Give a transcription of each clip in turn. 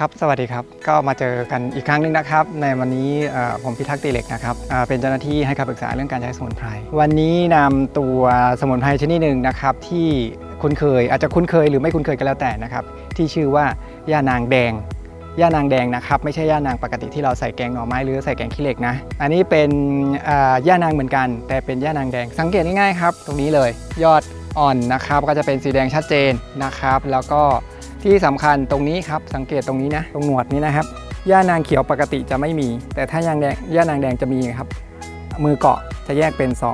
ครับสวัสดีครับ ก็มาเจอกันอีกครั้งหนึงนะครับ ในวันนี้ผมพิทักษ์ตีเหล็กนะครับเป็นเจ้าหน้าที่ให้คำปรึกษาเรื่องการใช้สมุนไพร วันนี้นำตัวสมุนไพรชนิดหนึ่งนะครับที่คุ้นเคยอาจจะคุ้นเคยหรือไม่คุ้นเคยก็แล้วแต่นะครับ ที่ชื่อว่าย่านางแดงย่านางแดงนะครับไม่ใช่ย่านางปกติที่เราใส่แกงหน่อไม้หรือใส่แกงขี้เหล็กนะ อันนี้เป็นย่านางเหมือนกัน แต่เป็นย่านางแดงสังเกตง่ายๆครับ ตรงนี้เลยยอดอ่อนนะครับก็จะเป็นสีแดงชัดเจนนะครับ แล้วก็ ที่สำคัญตรงนี้ครับสังเกตตรงนี้นะตรงหนวดนี้นะครับย่านางเขียวปกติจะไม่มี แต่ถ้าย่างแดงย่านางแดงจะมีครับ มือเกาะจะแยกเป็น 2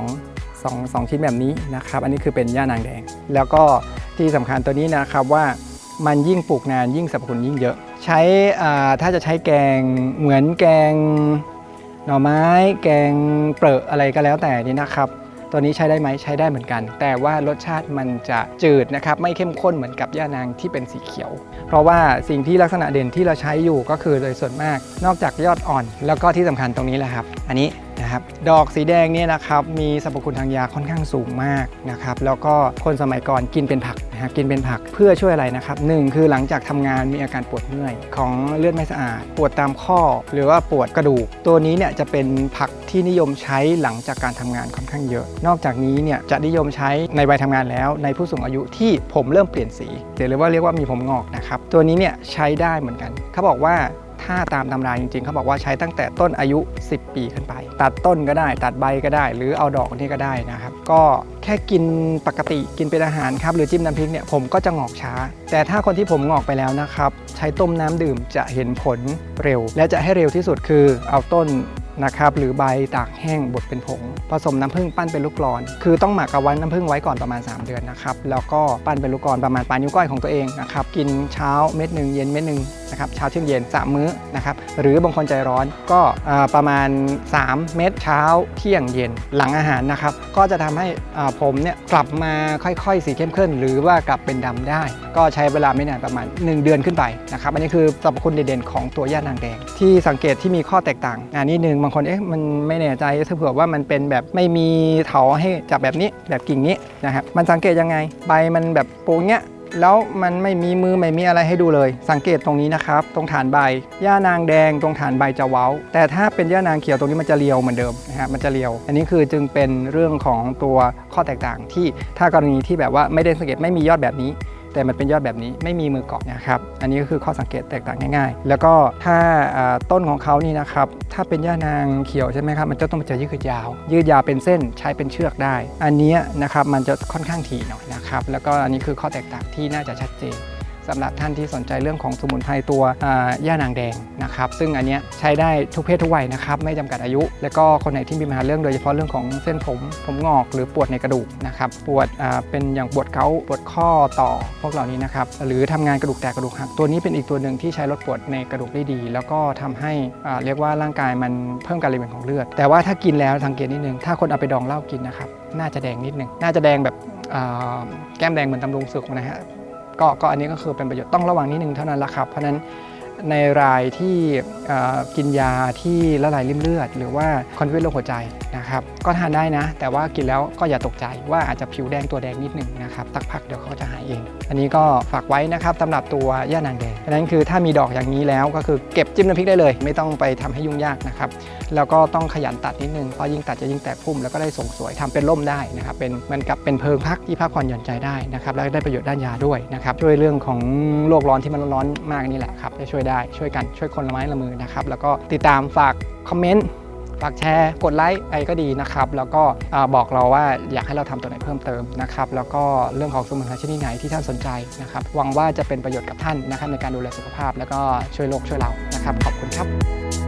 2 2ชิ้นแบบนี้นะครับ อันนี้คือเป็นย่านางแดง แล้วก็ที่สำคัญตัวนี้นะครับว่ามันยิ่งปลูกนานยิ่งสรรพคุณยิ่งเยอะ ใช้อ่าถ้าจะใช้แกงเหมือนแกงหน่อไม้ แกงเปรอะอะไรก็แล้วแต่นี่นะครับ ตัวนี้ใช้ได้ไหมใช้ได้เหมือนกัน แต่ว่ารสชาติมันจะจืดนะครับไม่เข้มข้นเหมือนกับย่านางที่เป็นสีเขียว เพราะว่าสิ่งที่ลักษณะเด่นที่เราใช้อยู่ก็คือโดยส่วนมาก นอกจากยอดอ่อน แล้วก็ที่สำคัญตรงนี้แหละครับ อันนี้ นะครับดอกสีแดงเนี่ยนะครับมีสรรพคุณทางยาค่อนข้างสูงมากนะครับแล้วก็คนสมัยก่อนกินเป็นผักนะฮะกินเป็นผักเพื่อช่วยอะไรนะครับหนึ่งคือหลังจากทำงานมีอาการปวดเมื่อย ของเลือดไม่สะอาด ปวดตามข้อ หรือว่าปวดกระดูก ตัวนี้เนี่ยจะเป็นผักที่นิยมใช้หลังจากการทำงานค่อนข้างเยอะ นอกจากนี้เนี่ยจะนิยมใช้ในวัยทำงานแล้วในผู้สูงอายุที่ผมเริ่มเปลี่ยนสีหรือว่าเรียกว่ามีผมงอกนะครับตัวนี้เนี่ยใช้ได้เหมือนกัน เขาบอกว่า ถ้าตามตำราจริงๆ เขาบอกว่าใช้ตั้งแต่ต้นอายุ 10 ปีขึ้นไป ตัดต้นก็ได้ ตัดใบก็ได้ หรือเอาดอกนี่ก็ได้นะครับ ก็แค่กินปกติกินเป็นอาหารครับ หรือจิ้มน้ำพริกเนี่ยผมก็จะงอกช้า แต่ถ้าคนที่ผมงอกไปแล้วนะครับ ใช้ต้มน้ำดื่มจะเห็นผลเร็ว และจะให้เร็วที่สุดคือเอาต้น นะครับหรือใบตากแห้งบดเป็นผง ผสมน้ำผึ้งปั้นเป็นลูกกลอน คือต้องหมักกับวันน้ำผึ้งไว้ก่อนประมาณ 3 เดือนนะครับแล้วก็ปั้นเป็นลูกกลอนประมาณปลายนิ้วก้อยของตัวเองนะครับกินเช้าเม็ดหนึ่งเย็นเม็ดหนึ่งนะครับเช้าเที่ยงเย็นสามมื้อนะครับหรือบางคนใจร้อนก็ประมาณ 3 เม็ดเช้าเที่ยงเย็นหลังอาหารนะครับก็จะทำให้ผมเนี่ยกลับมาค่อยๆ สีเข้มขึ้น หรือว่ากลับเป็นดำได้ ก็ใช้เวลาไม่นานประมาณ 1 เดือนขึ้นไปนะครับอันนี้คือสรรพคุณเด่นๆของตัวย่านางแดง ที่สังเกตที่มีข้อแตกต่างอันนี้หนึ่งบางคนเอ๊ะมันไม่แน่ใจถ้าเผื่อว่ามันเป็นแบบไม่มีเถาให้จับแบบนี้แบบกิ่งนี้นะครับมันสังเกตยังไง ใบมันแบบโปร่งเนี้ยแล้วมันไม่มีมือไม่มีอะไรให้ดูเลย สังเกตตรงนี้นะครับ ตรงฐานใบย่านางแดงตรงฐานใบจะเว้า แต่ถ้าเป็นย่านางเขียวตรงนี้มันจะเรียวเหมือนเดิมนะฮะมันจะเรียว อันนี้คือจึงเป็นเรื่องของตัวข้อแตกต่างที่ถ้ากรณีที่แบบว่าไม่ได้สังเกตไม่มียอดแบบนี้ แต่มันเป็นยอดแบบนี้ไม่มีมือเกาะนะครับอันนี้ก็คือข้อสังเกตแตกต่างง่ายๆ แล้วก็ถ้าต้นของเขานี่นะครับถ้าเป็นย่านางเขียวใช่ไหมครับมันจะต้องจะยืดยาว ยืดยาวเป็นเส้นใช้เป็นเชือกได้ อันนี้นะครับมันจะค่อนข้างถี่หน่อยนะครับแล้วก็อันนี้คือข้อแตกต่างที่น่าจะชัดเจน สำหรับท่านที่สนใจเรื่องของสมุนไพรตัวย่านางแดงนะครับซึ่งอันนี้ใช้ได้ทุกเพศทุกวัยนะครับไม่จำกัดอายุ แล้วก็คนไหนที่มีปัญหาเรื่องโดยเฉพาะเรื่องของเส้นผมผมงอกหรือปวดในกระดูกนะครับปวดเป็นอย่างปวดเกาปวดข้อต่อพวกเหล่านี้นะครับหรือทำงานกระดูกแตกกระดูกหักตัวนี้เป็นอีกตัวหนึ่งที่ใช้ลดปวดในกระดูกได้ดี แล้วก็ทำให้เรียกว่าร่างกายมันเพิ่มการไหลเวียนของเลือด แต่ว่าถ้ากินแล้วสังเกตนิดนึงถ้าคนเอาไปดองเหล้ากินนะครับน่าจะแดงนิดนึงน่าจะแดงแบบแก้มแดงเหมือนตำรุงศึกนะฮะ ก็ก็อันนี้ก็คือเป็นประโยชน์ต้องระวังนิดนึงเท่านั้นละครับเพราะฉะนั้น ในรายที่กินยาที่ละลายริ่มเลือด หรือว่าคอนเวทโรคหัวใจนะครับก็ทานได้นะ แต่ว่ากินแล้วก็อย่าตกใจว่าอาจจะผิวแดงตัวแดงนิดหนึ่งนะครับสักพักเดี๋ยวเขาจะหายเอง อันนี้ก็ฝากไว้นะครับสำหรับตัวย่านางแดงอันนั้นคือถ้ามีดอกอย่างนี้แล้วก็คือเก็บจิ้มน้ำพริกได้เลย ไม่ต้องไปทำให้ยุ่งยากนะครับแล้วก็ต้องขยันตัดนิดนึงเพราะยิ่งตัดจะยิ่งแตกพุ่มแล้วก็ได้ส่งสวยทำเป็นร่มได้นะครับเป็นมันกับเป็นเพิงพักที่พักผ่อนหย่อนใจได้นะครับแล้วได้ประโยชน์ด้านยาด้วยนะครับช่วยเรื่องของโลกร้อนที่มันร้อนมากนี่แหละครับจะช่วยได้ ช่วยกันช่วยคนละไม้ละมือนะครับ แล้วก็ติดตามฝากคอมเมนต์ฝากแชร์กดไลค์อะไรก็ดีนะครับ แล้วก็บอกเราว่าอยากให้เราทำตัวไหนเพิ่มเติมนะครับ แล้วก็เรื่องของสมุนไพรชนิดไหนที่ท่านสนใจนะครับหวังว่าจะเป็นประโยชน์กับท่านนะครับในการดูแลสุขภาพ แล้วก็ช่วยโลกช่วยเรานะครับ ขอบคุณครับ